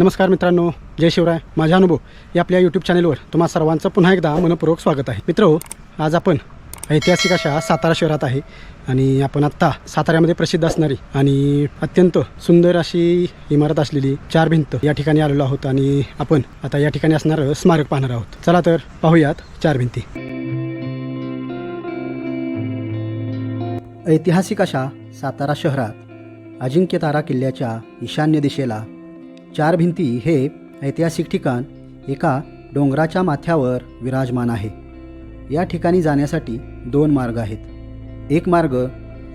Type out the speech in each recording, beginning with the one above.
नमस्कार मित्रांनो जय शिवराय. माझा अनुभव या आपल्या यूट्यूब चॅनलवर तुम्हा सर्वांचं पुन्हा एकदा मनपूर्वक स्वागत आहे. मित्र हो, आज आपण ऐतिहासिक अशा सातारा शहरात आहे आणि आपण आत्ता साताऱ्यामध्ये प्रसिद्ध असणारी आणि अत्यंत सुंदर अशी इमारत असलेली चार भिंत या ठिकाणी आलेलो आहोत आणि आपण आता या ठिकाणी असणारं स्मारक पाहणार आहोत. चला तर पाहूयात चार भिंती. ऐतिहासिक अशा सातारा शहरात अजिंक्यतारा किल्ल्याच्या ईशान्य दिशेला चार भिंती हे ऐतिहासिक ठिकाण एका डोंगराच्या माथ्यावर विराजमान आहे. या ठिकाणी जाण्यासाठी दोन मार्ग आहेत. एक मार्ग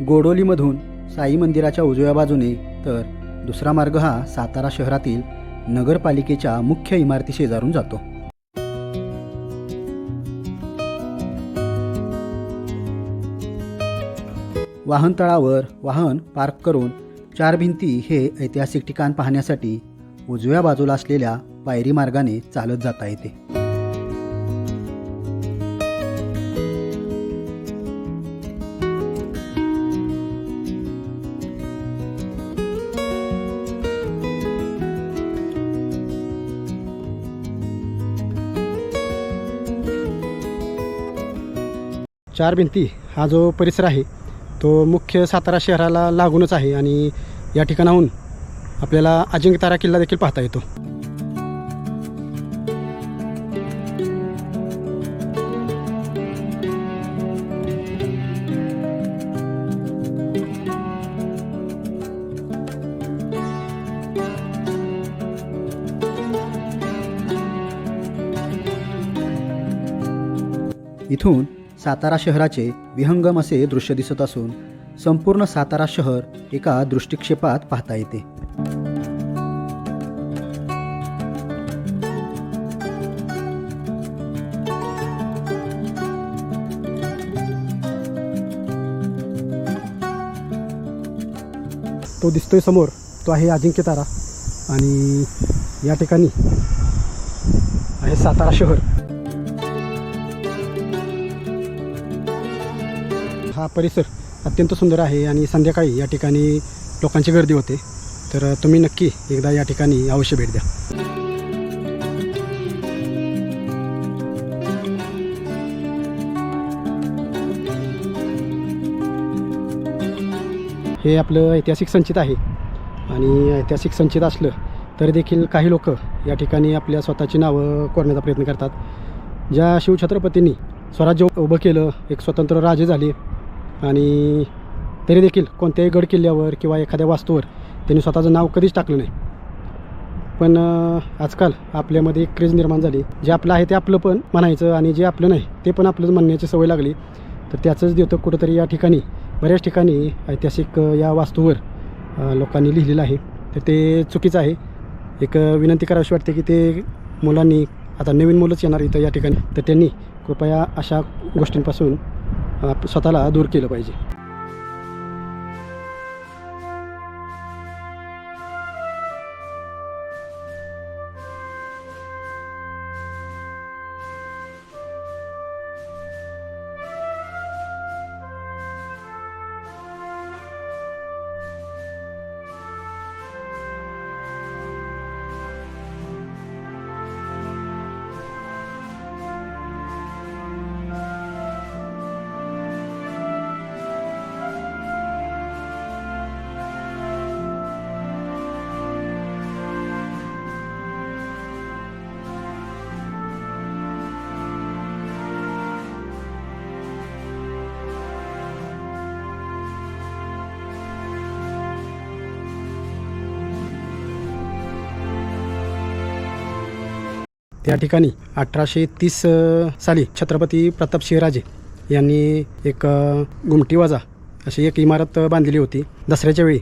गोडोलीमधून साई मंदिराच्या उजव्या बाजूने तर दुसरा मार्ग हा सातारा शहरातील नगरपालिकेच्या मुख्य इमारती शेजारून जातो. वाहनतळावर वाहन पार्क करून चार भिंती हे ऐतिहासिक ठिकाण पाहण्यासाठी उजव्या बाजूला असलेल्या पायरी मार्गाने चालत जाता येते. चार भिंती हा जो परिसर आहे तो मुख्य सातारा शहराला लागूनच आहे आणि या ठिकाणाहून आपल्याला अजिंक्यतारा किल्ला देखील पाहता येतो. इथून सातारा शहराचे विहंगम असे दृश्य दिसत असून संपूर्ण सातारा शहर एका दृष्टिक्षेपात पाहता येते. तो दिसतोय समोर तो आहे अजिंक्यतारा आणि या ठिकाणी आहे सातारा शहर. हा परिसर अत्यंत सुंदर आहे आणि संध्याकाळी या ठिकाणी लोकांची गर्दी होते. तर तुम्ही नक्की एकदा या ठिकाणी अवश्य भेट द्या. हे आपलं ऐतिहासिक संचित आहे. आणि ऐतिहासिक संचित असलं तरी देखील काही लोक या ठिकाणी आपल्या स्वतःची नावं कोरण्याचा प्रयत्न करतात. ज्या शिवछत्रपतींनी स्वराज्य उभं केलं एक स्वतंत्र राजे झाले आणि तरी देखील कोणत्याही गड किल्ल्यावर किंवा एखाद्या वास्तूवर त्यांनी स्वतःचं नाव कधीच टाकलं नाही. पण आजकाल आपल्यामध्ये एक क्रेज निर्माण झाली. जे आपलं आहे ते आपलं पण म्हणायचं आणि जे आपलं नाही ते पण आपलं म्हणण्याची सवय लागली. तर त्याचंच देतं कुठंतरी या ठिकाणी. बऱ्याच ठिकाणी ऐतिहासिक या वास्तूवर लोकांनी लिहिलेलं आहे. तर ते चुकीचं आहे. एक विनंती करावीशी वाटते की ते मुलांनी आता नवीन मुलंच येणार इथं या ठिकाणी. तर त्यांनी कृपया अशा गोष्टींपासून स्वतःला दूर केलं पाहिजे. त्या ठिकाणी अठराशे तीस साली छत्रपती प्रताप सिंहराजे यांनी एक गुमटीवाजा अशी एक इमारत बांधलेली होती. दसऱ्याच्या वेळी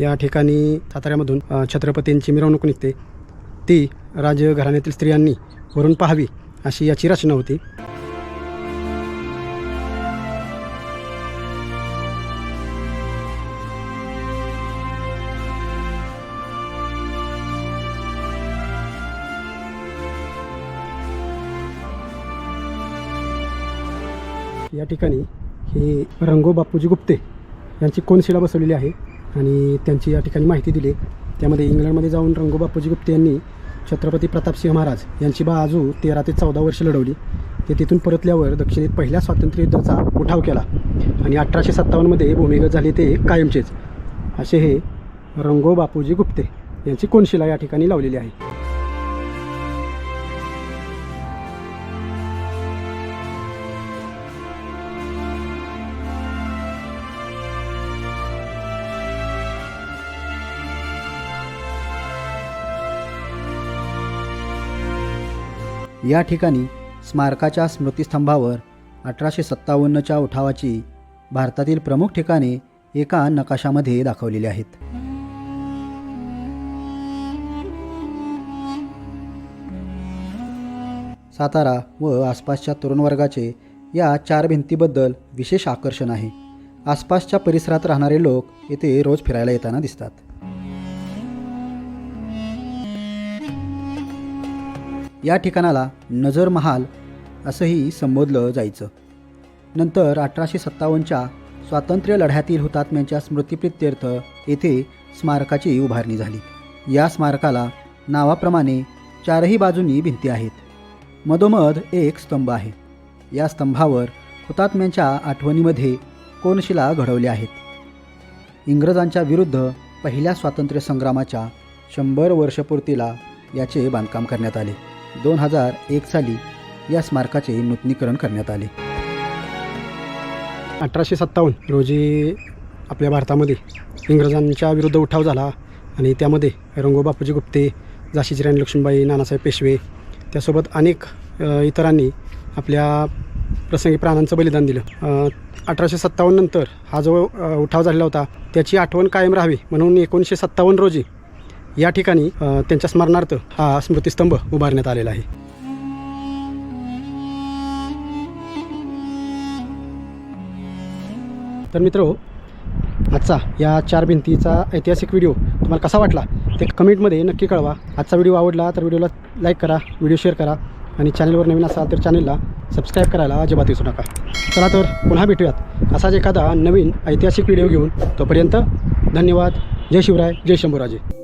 या ठिकाणी साताऱ्यामधून छत्रपतींची मिरवणूक निघते. ती राजघराण्यातील स्त्रियांनी वरून पाहावी अशी याची रचना होती. या ठिकाणी हे रंगो बापूजी गुप्ते यांची कोनशिला बसवलेली आहे आणि त्यांची या ठिकाणी माहिती दिली. त्यामध्ये इंग्लंडमध्ये जाऊन रंगोबापूजी गुप्ते यांनी छत्रपती प्रतापसिंह महाराज यांची बाजू तेरा ते चौदा वर्ष लढवली. ते तिथून परतल्यावर दक्षिणेत पहिल्या स्वातंत्र्ययुद्धाचा उठाव केला आणि अठराशे सत्तावन्नमध्ये भूमिगत झाले ते कायमचेच. असे हे रंगो बापूजी गुप्ते यांची कोनशिला या ठिकाणी लावलेली आहे. या ठिकाणी स्मारकाच्या स्मृतिस्तंभावर अठराशे सत्तावन्नच्या उठावाची भारतातील प्रमुख ठिकाणे एका नकाशामध्ये दाखवलेली आहेत. सातारा व आसपासच्या तरुण वर्गाचे या चार भिंतीबद्दल विशेष आकर्षण आहे. आसपासच्या परिसरात राहणारे लोक येथे रोज फिरायला येताना दिसतात. या ठिकाणाला नजर महाल असंही संबोधलं जायचं. नंतर अठराशे सत्तावन्नच्या स्वातंत्र्य लढ्यातील हुतात्म्यांच्या स्मृतिप्रित्यर्थ येथे स्मारकाची उभारणी झाली. या स्मारकाला नावाप्रमाणे चारही बाजूंनी भिंती आहेत. मधोमध एक स्तंभ आहे. या स्तंभावर हुतात्म्यांच्या आठवणीमध्ये कोनशिला घडवल्या आहेत. इंग्रजांच्या विरुद्ध पहिल्या स्वातंत्र्य संग्रामाच्या शंभर वर्षपूर्तीला याचे बांधकाम करण्यात आले. दोन हजार एक साली या स्मारकाचे नूतनीकरण करण्यात आले. अठराशे सत्तावन्न रोजी आपल्या भारतामध्ये इंग्रजांच्या विरुद्ध उठाव झाला आणि त्यामध्ये रंगोबापूजी गुप्ते झाशीची राणी लक्ष्मीबाई नानासाहेब पेशवे त्यासोबत अनेक इतरांनी आपल्या प्रसंगी प्राणांचं बलिदान दिलं. अठराशे सत्तावन्न नंतर हा जो उठाव झालेला होता त्याची आठवण कायम राहावी म्हणून एकोणीसशे सत्तावन्न रोजी या ठिकाणी त्यांच्या स्मरणार्थ हा स्मृतिस्तंभ उभारण्यात आलेला आहे. तर मित्र आजचा या चार भिंतीचा ऐतिहासिक व्हिडिओ तुम्हाला कसा वाटला ते कमेंटमध्ये नक्की कळवा. आजचा व्हिडिओ आवडला तर व्हिडिओला लाईक करा व्हिडिओ शेअर करा आणि चॅनलवर नवीन असाल तर चॅनलला सबस्क्राईब करायला अजिबात विसरू नका. चला तर पुन्हा भेटूयात असाच एखादा नवीन ऐतिहासिक व्हिडिओ घेऊन. तोपर्यंत धन्यवाद. जय शिवराय जय शंभूराजे.